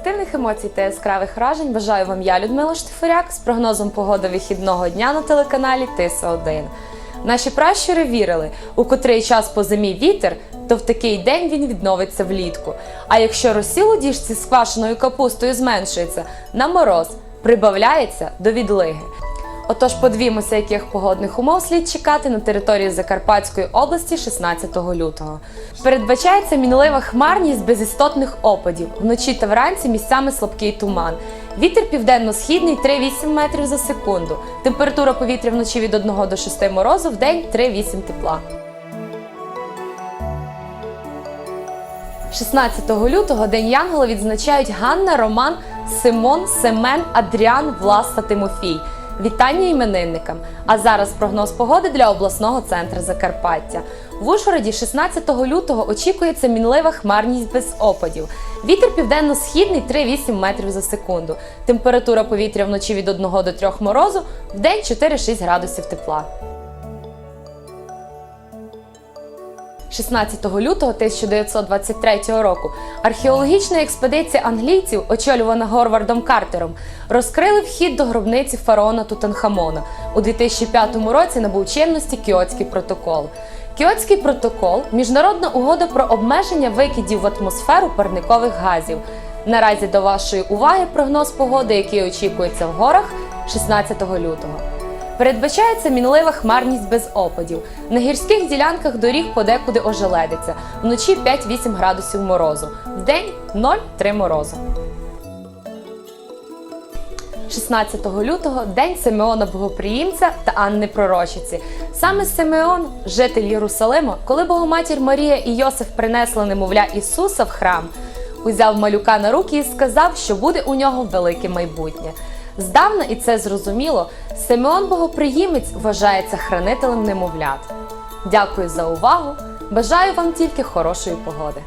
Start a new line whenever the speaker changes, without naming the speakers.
Позитивних емоцій та яскравих вражень бажаю вам я, Людмила Штифоряк, з прогнозом погоди вихідного дня на телеканалі Тиса 1 Наші пращури вірили, у котрий час по зимі вітер, то в такий день він відновиться влітку. А якщо розсіл у діжці з квашеною капустою зменшується, на мороз прибавляється до відлиги. Отож, подивімося, яких погодних умов слід чекати на території Закарпатської області 16 лютого. Передбачається мінлива хмарність без істотних опадів. Вночі та вранці місцями слабкий туман. Вітер південно-східний 3-8 метрів за секунду. Температура повітря вночі від 1 до 6 морозу, в день 3-8 тепла. 16 лютого День Янгола відзначають Ганна, Роман, Симон, Семен, Адріан, Влас та Тимофій. Вітання іменинникам! А зараз прогноз погоди для обласного центру Закарпаття. В Ужгороді 16 лютого очікується мінлива хмарність без опадів. Вітер південно-східний 3-8 метрів за секунду. Температура повітря вночі від 1 до 3 морозу, в день 4-6 градусів тепла. 16 лютого 1923 року археологічна експедиція англійців, очолювана Горвардом Картером, розкрили вхід до гробниці фараона Тутанхамона. У 2005 році набув чинності Кіотський протокол. Кіотський протокол міжнародна угода про обмеження викидів в атмосферу парникових газів. Наразі до вашої уваги прогноз погоди, який очікується в горах 16 лютого. Передбачається мінлива хмарність без опадів. На гірських ділянках доріг подекуди ожеледиться. Вночі 5-8 градусів морозу. Вдень 0-3 морозу. 16 лютого день Симеона Богоприємця та Анни Пророчиці. Саме Симеон, житель Єрусалима, коли Богоматір Марія і Йосиф принесли немовля Ісуса в храм, узяв малюка на руки і сказав, що буде у нього велике майбутнє. Здавна і це зрозуміло, Симеон Богоприємець вважається хранителем немовлят. Дякую за увагу! Бажаю вам тільки хорошої погоди!